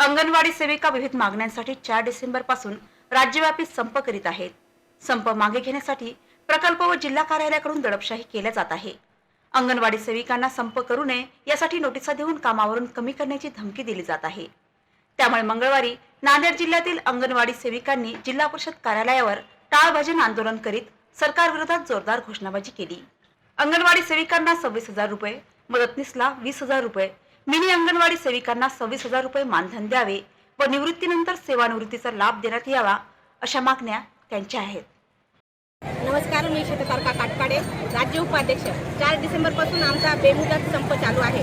अंगणवाडी सेविका विविध मागण्यांसाठी चार डिसेंबरपासून राज्यव्यापी संप करीत आहेत. संप मागे घेण्यासाठी प्रकल्प व जिल्हा कार्यालयाकडून दडपशाही केल्या जात आहे. अंगणवाडी सेविकांना संप करू नये यासाठी नोटिसा देऊन कामावरून कमी करण्याची धमकी दिली जात आहे. त्यामुळे मंगळवारी नांदेड जिल्ह्यातील अंगणवाडी सेविकांनी जिल्हा परिषद कार्यालयावर टाळभजन आंदोलन करीत सरकारविरोधात जोरदार घोषणाबाजी केली. अंगणवाडी सेविकांना सव्वीस हजार रुपये मदतनीसला वीस हजार रुपये मिनी अंगणवाडी सेविकांना सव्वीस हजार रुपये मानधन द्यावे व निवृत्तीनंतर सेवानिवृत्तीचा लाभ देण्यात यावा अशा मागण्या त्यांच्या आहेत. नमस्कार मी शततारका काटकाडे राज्य उपाध्यक्ष. चार डिसेंबरपासून आमचा बेमुदत संप चालू आहे.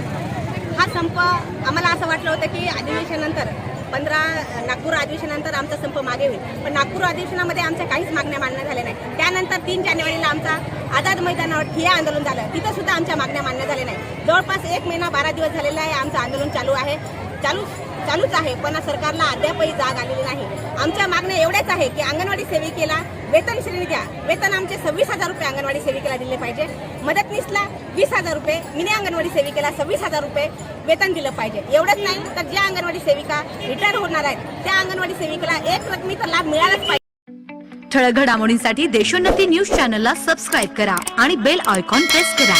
हा संप आम्हाला असं वाटलं होतं की अधिवेशनानंतर पंधरा नागपूर अधिवेशनानंतर आमचा संप मागे होईल. पण नागपूर अधिवेशनामध्ये आमच्या काहीच मागण्या मान्य झाल्या नाही त्यानंतर तीन जानेवारीला आमचा आझाद मैदानावर ठिया आंदोलन झालं. तिथं सुद्धा आमच्या मागण्या मान्य झाल्या नाही जवळपास एक महिना बारा दिवस झालेला आहे आमचं आंदोलन चालू आहे. चालू चालूच आहे. पण सरकारला अद्यापही जाग आलेली नाही. आमच्या मागण्या एवढ्याच आहे की अंगणवाडी सेविकेला वेतन श्रेणी द्या. वेतन आमचे सव्वीस हजार रुपये अंगणवाडी सेविकेला दिले पाहिजे. मदतनीसला वीस हजार रुपये मिनी अंगणवाडी सेविकेला सव्वीस हजार रुपये वेतन दिलं पाहिजे. एवढंच नाही तर ज्या अंगणवाडी सेविका रिटायर होणार आहेत त्या अंगणवाडी सेविकेला एक रकमीचा लाभ मिळालाच पाहिजे. ठळक घडामोडींसाठी देशोन्नती न्यूज चॅनलला सबस्क्राईब करा आणि बेल आयकॉन प्रेस करा.